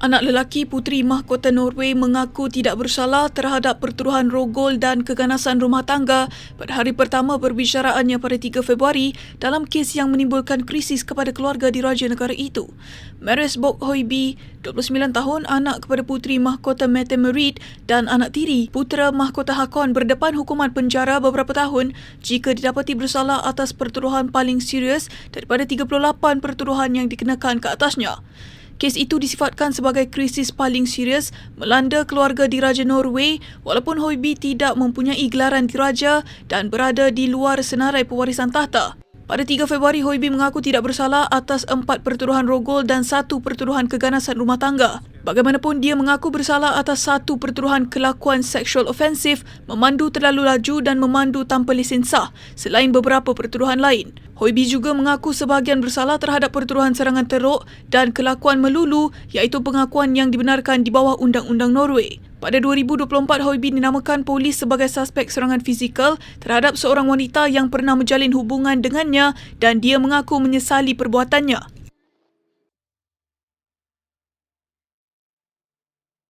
Anak lelaki Puteri Mahkota Norway mengaku tidak bersalah terhadap pertuduhan rogol dan keganasan rumah tangga pada hari pertama perbicaraannya pada 3 Februari dalam kes yang menimbulkan krisis kepada keluarga di raja negara itu. Maris Bok Hoi Bi, 29 tahun, anak kepada Puteri Mahkota Mette Merid dan anak tiri, Putera Mahkota Hakon berdepan hukuman penjara beberapa tahun jika didapati bersalah atas pertuduhan paling serius daripada 38 pertuduhan yang dikenakan ke atasnya. Kes itu disifatkan sebagai krisis paling serius melanda keluarga diraja Norway walaupun Hoiby tidak mempunyai gelaran diraja dan berada di luar senarai pewarisan tahta. Pada 3 Februari, Hoiby mengaku tidak bersalah atas empat pertuduhan rogol dan satu pertuduhan keganasan rumah tangga. Bagaimanapun, dia mengaku bersalah atas satu pertuduhan kelakuan seksual ofensif, memandu terlalu laju dan memandu tanpa lesen sah, selain beberapa pertuduhan lain. Hoiby juga mengaku sebahagian bersalah terhadap pertuduhan serangan teruk dan kelakuan melulu iaitu pengakuan yang dibenarkan di bawah Undang-Undang Norway. Pada 2024, Hoiby dinamakan polis sebagai suspek serangan fizikal terhadap seorang wanita yang pernah menjalin hubungan dengannya dan dia mengaku menyesali perbuatannya.